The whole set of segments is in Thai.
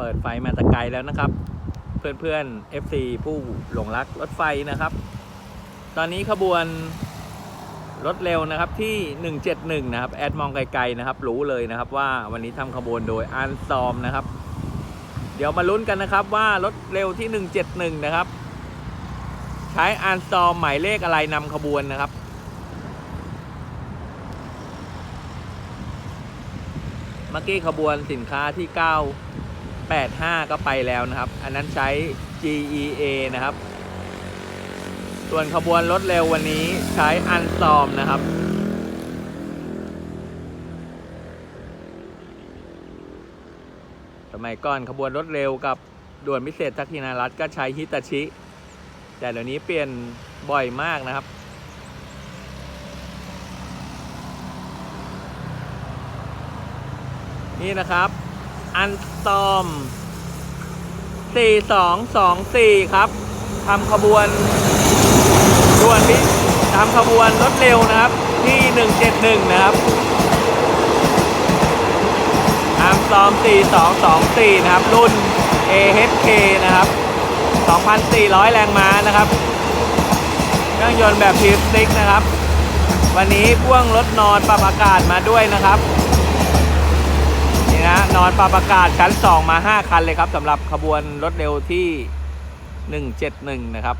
เปิดไฟมาตะไกลแล้วนะครับเพื่อนเพื่อนๆ FC ผู้หลงรักรถไฟนะครับ ตอนนี้ขบวนรถเร็วนะครับที่ 171 นะครับ แอดมองไกลๆนะครับ รู้เลยนะครับว่าวันนี้ทำขบวนโดยอันซอมนะครับ เดี๋ยวมาลุ้นกันนะครับว่ารถเร็วที่ 171 นะครับ ใช้อันซอมหมายเลขอะไรนำขบวนนะครับเมื่อกี้ขบวนสินค้าที่ 85 ก็ไปแล้วนะครับ อันนั้นใช้ GEA นะครับ ส่วนขบวนรถเร็ววันนี้ใช้อันซอมนะครับสมัยก่อนขบวนรถเร็วกับด่วนพิเศษทักษิณารัฐก็ใช้ฮิตาชิ แต่เดี๋ยวนี้เปลี่ยนบ่อยมากนะครับ นี่นะครับ อันตอม 4224 ครับทำขบวนด่วนพิทำขบวนรถเร็วนะครับที่ 171 นะครับอัมซอม 4224 นะครับ รุ่น AHK นะครับ 2,400 แรงม้านะครับเครื่องยนต์แบบพีสติกนะครับ วันนี้พ่วงรถนอนปรับอากาศมาด้วยนะครับ นี่นะนอนปรับอากาศชั้น 2 มา 5 คันเลยครับสำหรับขบวนรถเร็วที่ 171 นะครับ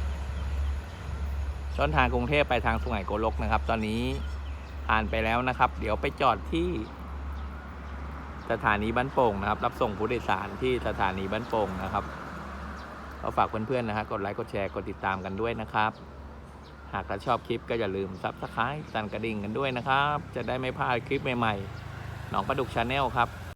ต้นทางกรุงเทพไปทางสุไหงโกลกนะครับ ตอนนี้ผ่านไปแล้วนะครับ เดี๋ยวไปจอดที่ สถานีบ้านโป่งนะครับ รับส่งผู้โดยสารที่สถานีบ้านโป่งนะครับก็ฝากเพื่อนๆนะครับกดไลค์กดแชร์กดติดตามกันด้วยนะครับ หากท่าชอบคลิปก็อย่าลืมซับสไครต์สั่นกระดิ่งกันด้วยนะครับ จะได้ไม่พลาดคลิปใหม่ๆหนองประดุกชาแนลครับ